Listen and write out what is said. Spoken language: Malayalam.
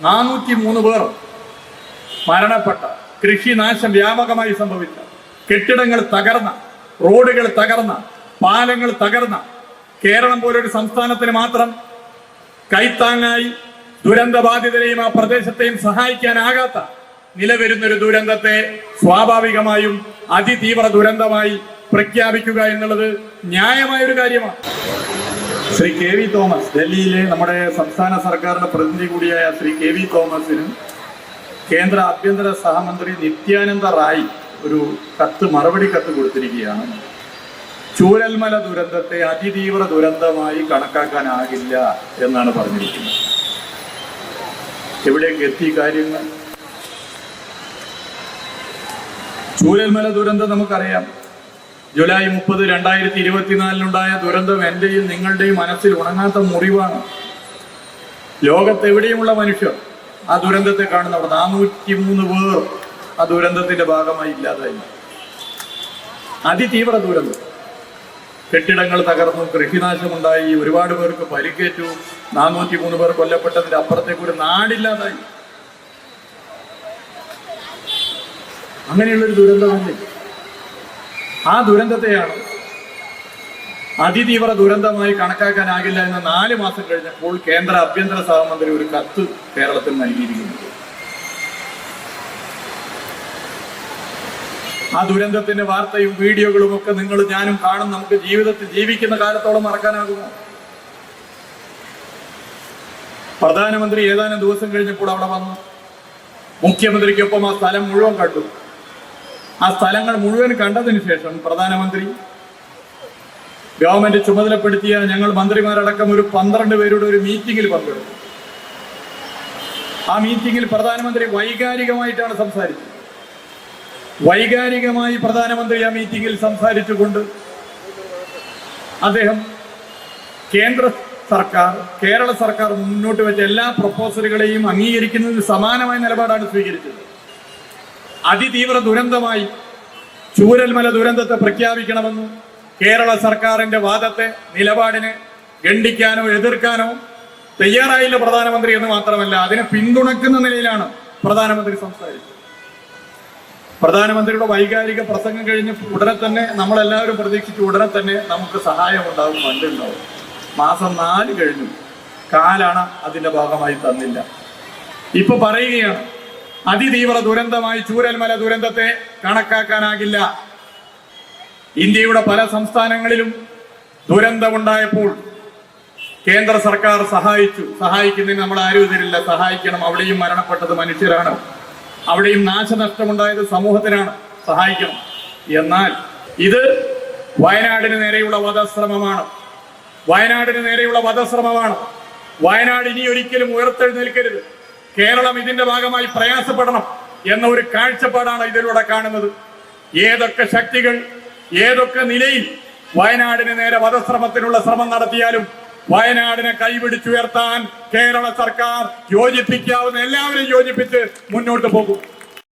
നാനൂറ്റി മൂന്ന് പേർ മരണപ്പെട്ട. കൃഷിനാശം വ്യാപകമായി സംഭവിച്ച. കെട്ടിടങ്ങൾ തകർന്ന. റോഡുകൾ തകർന്ന. പാലങ്ങൾ തകർന്ന. കേരളം പോലൊരു സംസ്ഥാനത്തിന് മാത്രം കൈത്താങ്ങായി ദുരന്തബാധിതരെയും ആ പ്രദേശത്തെയും സഹായിക്കാനാകാത്ത നിലവരുന്നൊരു ദുരന്തത്തെ സ്വാഭാവികമായും അതിതീവ്ര ദുരന്തമായി പ്രഖ്യാപിക്കുക എന്നുള്ളത് ന്യായമായൊരു കാര്യമാണ്. ശ്രീ കെ വി തോമസ് ഡൽഹിയിലെ നമ്മുടെ സംസ്ഥാന സർക്കാരിന്റെ പ്രതിനിധി കൂടിയായ ശ്രീ കെ വി തോമസിനും കേന്ദ്ര ആഭ്യന്തര സഹമന്ത്രി നിത്യാനന്ദ റായ് ഒരു കത്ത് മറുപടി കത്ത് കൊടുത്തിരിക്കുകയാണ്. ചൂരൽമല ദുരന്തത്തെ അതിതീവ്ര ദുരന്തമായി കണക്കാക്കാനാകില്ല എന്നാണ് പറഞ്ഞിരിക്കുന്നത്. എവിടേക്ക് എത്തി കാര്യങ്ങൾ? ചൂരൽമല ദുരന്തം നമുക്കറിയാം. ജൂലൈ മുപ്പത് രണ്ടായിരത്തി ഇരുപത്തിനാലിനുണ്ടായ ദുരന്തം എന്റെയും നിങ്ങളുടെയും മനസ്സിൽ ഉണങ്ങാത്ത മുറിവാണ്. ലോകത്തെവിടെയുമുള്ള മനുഷ്യർ ആ ദുരന്തത്തെ കാണുന്നവർ നാനൂറ്റി മൂന്ന് പേർ ആ ദുരന്തത്തിന്റെ ഭാഗമായി ഇല്ലാതായി. അതിതീവ്ര ദുരന്തം. കെട്ടിടങ്ങൾ തകർന്നു കൃഷിനാശമുണ്ടായി ഒരുപാട് പേർക്ക് പരിക്കേറ്റു നാനൂറ്റി മൂന്ന് പേർ കൊല്ലപ്പെട്ടതിന്റെ അപ്പുറത്തേക്ക് ഒരു നാടില്ലാതായി. അങ്ങനെയുള്ളൊരു ദുരന്തമല്ലേ ആ ദുരന്തത്തെയാണ് അതിതീവ്ര ദുരന്തമായി കണക്കാക്കാനാകില്ല എന്ന് നാല് മാസം കഴിഞ്ഞപ്പോൾ കേന്ദ്ര ആഭ്യന്തര സഹമന്ത്രി ഒരു കത്ത് കേരളത്തിൽ നൽകിയിരിക്കുന്നത് ആ ദുരന്തത്തിന്റെ വാർത്തയും വീഡിയോകളും ഒക്കെ നിങ്ങൾ ഞാനും കാണും. നമുക്ക് ജീവിതത്തിൽ ജീവിക്കുന്ന കാലത്തോളം മറക്കാനാകുമോ? പ്രധാനമന്ത്രി ഏതാനും ദിവസം കഴിഞ്ഞപ്പോൾ അവിടെ വന്നു. മുഖ്യമന്ത്രിക്കൊപ്പം ആ സ്ഥലം മുഴുവൻ കണ്ടു. ആ സ്ഥലങ്ങൾ മുഴുവൻ കണ്ടതിന് ശേഷം പ്രധാനമന്ത്രി ഗവൺമെന്റ് ചുമതലപ്പെടുത്തിയ ഞങ്ങൾ മന്ത്രിമാരടക്കം ഒരു പന്ത്രണ്ട് പേരുടെ ഒരു മീറ്റിംഗിൽ പങ്കെടുത്തു. ആ മീറ്റിംഗിൽ പ്രധാനമന്ത്രി വൈകാരികമായിട്ടാണ് സംസാരിച്ചത്. വൈകാരികമായി പ്രധാനമന്ത്രി ആ മീറ്റിംഗിൽ സംസാരിച്ചുകൊണ്ട് അദ്ദേഹം കേന്ദ്ര സർക്കാർ കേരള സർക്കാർ മുന്നോട്ട് വെച്ച എല്ലാ പ്രപ്പോസലുകളെയും അംഗീകരിക്കുന്നതിന് സമാനമായ നിലപാടാണ് സ്വീകരിച്ചത്. അതിതീവ്ര ദുരന്തമായി ചൂരൽമല ദുരന്തത്തെ പ്രഖ്യാപിക്കണമെന്ന് കേരള സർക്കാരിന്റെ വാദത്തെ നിലപാടിനെ ഖണ്ഡിക്കാനോ എതിർക്കാനോ തയ്യാറായില്ല പ്രധാനമന്ത്രി എന്ന് മാത്രമല്ല അതിനെ പിന്തുണക്കുന്ന നിലയിലാണ് പ്രധാനമന്ത്രി സംസാരിച്ചത്. പ്രധാനമന്ത്രിയുടെ വൈകാരിക പ്രസംഗം കഴിഞ്ഞ് ഉടനെ തന്നെ നമ്മളെല്ലാവരും പ്രതീക്ഷിച്ചു ഉടനെ തന്നെ നമുക്ക് സഹായം ഉണ്ടാവും പണ്ടുണ്ടാവും മാസം നാല് കഴിഞ്ഞു. കാലാണ് അതിന്റെ ഭാഗമായി തന്നില്ല. ഇപ്പൊ പറയുകയാണ് അതിതീവ്ര ദുരന്തമായി ചൂരൽമല ദുരന്തത്തെ കണക്കാക്കാനാകില്ല. ഇന്ത്യയുടെ പല സംസ്ഥാനങ്ങളിലും ദുരന്തമുണ്ടായപ്പോൾ കേന്ദ്ര സർക്കാർ സഹായിച്ചു. സഹായിക്കുന്നതിന് നമ്മൾ ആരും ഇതിലില്ല സഹായിക്കണം. അവിടെയും മരണപ്പെട്ടത് മനുഷ്യരാണ്. അവിടെയും നാശനഷ്ടമുണ്ടായത് സമൂഹത്തിനാണ്. സഹായിക്കണം. എന്നാൽ ഇത് വയനാടിന് നേരെയുള്ള വധശ്രമമാണ്. വയനാടിന് നേരെയുള്ള വധശ്രമമാണ്. വയനാട് ഇനി ഒരിക്കലും ഉയർത്തെഴുന്നേൽക്കരുത്. കേരളം ഇതിന്റെ ഭാഗമായി പ്രയാസപ്പെടണം എന്ന ഒരു കാഴ്ചപ്പാടാണ് ഇതിലൂടെ കാണുന്നത്. ഏതൊക്കെ ശക്തികൾ ഏതൊക്കെ നിലയിൽ വയനാടിന് നേരെ വധശ്രമത്തിനുള്ള ശ്രമം നടത്തിയാലും വയനാടിനെ കൈപിടിച്ചുയർത്താൻ കേരള സർക്കാർ യോജിപ്പിക്കാവുന്ന എല്ലാവരെയും യോജിപ്പിച്ച് മുന്നോട്ട് പോകും.